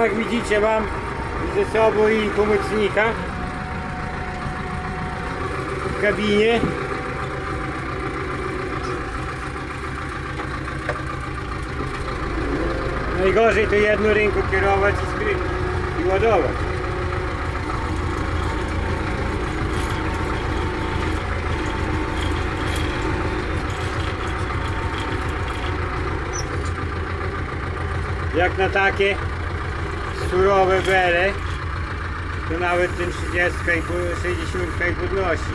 Jak widzicie mam ze sobą i pomocnika w kabinie. Najgorzej to jedną ręką kierować i skryć i ładować. Jak na takie surowe bele, to nawet ten 30 i po- 60 i podnosi.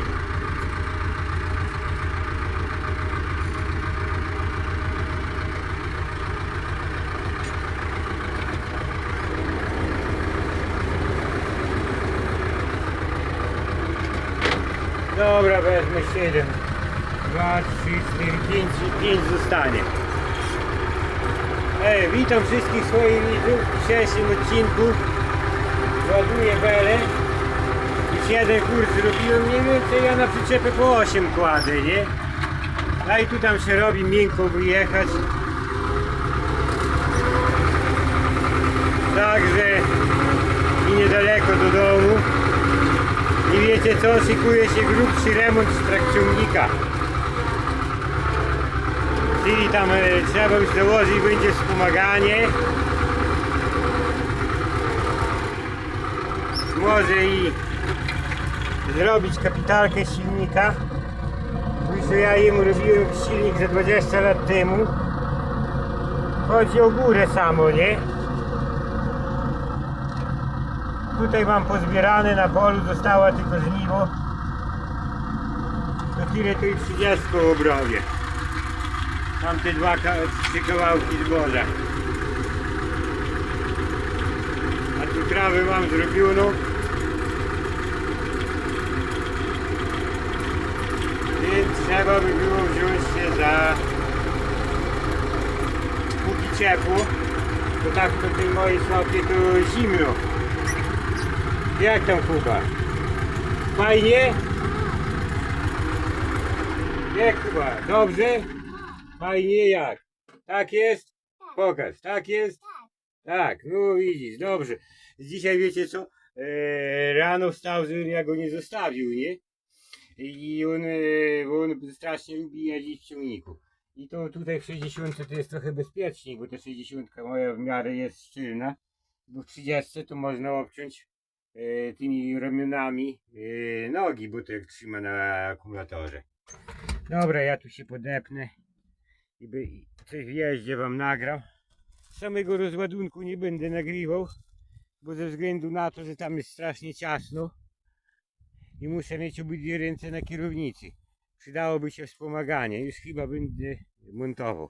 Dobra, wezmę 7. 2, 3, 4, 5 i 5 zostanie. Ej, witam wszystkich swoich widzów w dzisiejszym odcinku. Ładuję belę. Już jeden kurs zrobiłem, mniej więcej ja na przyczepę po 8 kładę, nie? A i tu tam się robi miękko wyjechać. Także i niedaleko do domu. I wiecie co, szykuje się grubszy remont trakciągnika. Czyli tam e, trzeba już założyć będzie wspomaganie. Może i zrobić kapitalkę silnika. Już ja im robiłem silnik za 20 lat temu. Chodzi o górę samo, nie? Tutaj mam pozbierane na polu, została tylko żniwo. To tyle to i 30 obrobię. Mam te dwa trzy kawałki zboża. A tu trawę mam zrobioną. Więc trzeba by było wziąć się za póki ciepło. To tak to tej mojej szopie to zimno. Jak tam Kuba? Fajnie? Jak Kuba? Dobrze? Fajnie jak? Tak jest? Pokaż, tak jest? Tak, no widzisz, dobrze. Dzisiaj wiecie co? E, rano wstał, żebym ja go nie zostawił, nie? I on, e, bo on strasznie lubi jeździć w ciągniku. I to tutaj w 60 to jest trochę bezpieczniej, bo ta 60 moja w miarę jest szczylna. Bo w 30 to można obciąć e, tymi ramionami e, nogi, bo to jak trzyma na akumulatorze. Dobra, ja tu się podepnę i by coś w jeździe wam nagrał. Samego rozładunku nie będę nagrywał, bo ze względu na to, że tam jest strasznie ciasno i muszę mieć obydwie ręce na kierownicy. Przydałoby się wspomaganie, już chyba będę montował,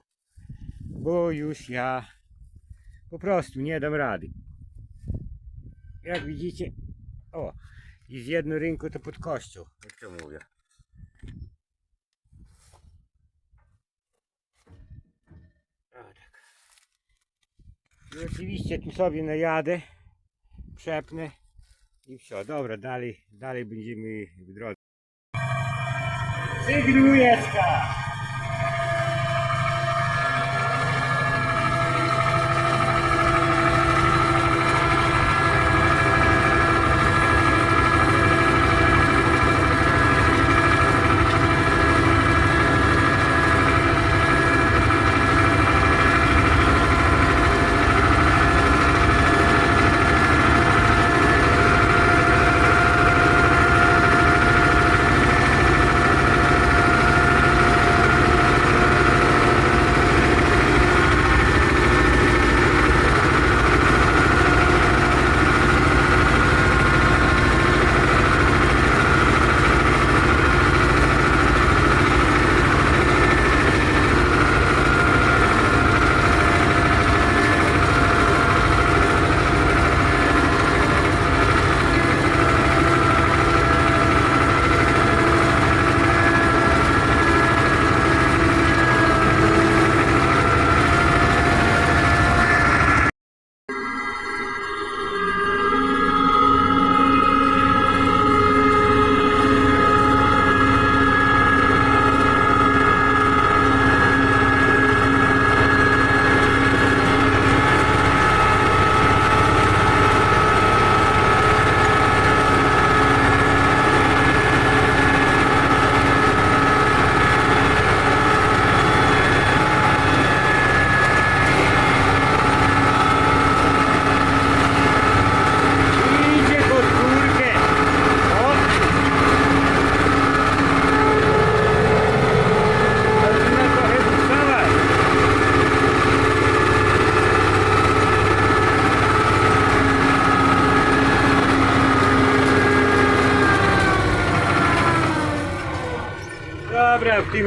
bo już ja po prostu nie dam rady. Jak widzicie, o, i z jedną ręką to pod kością, jak to mówię. I oczywiście tu sobie najadę, przepnę i wsio. Dobra, dalej, dalej będziemy w drodze. Sygnujeczka!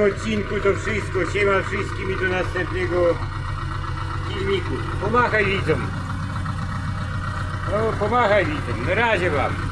Odcinku to wszystko. Siema wszystkim i do następnego filmiku. Pomachaj widzom. No, pomachaj widzom. Na razie wam.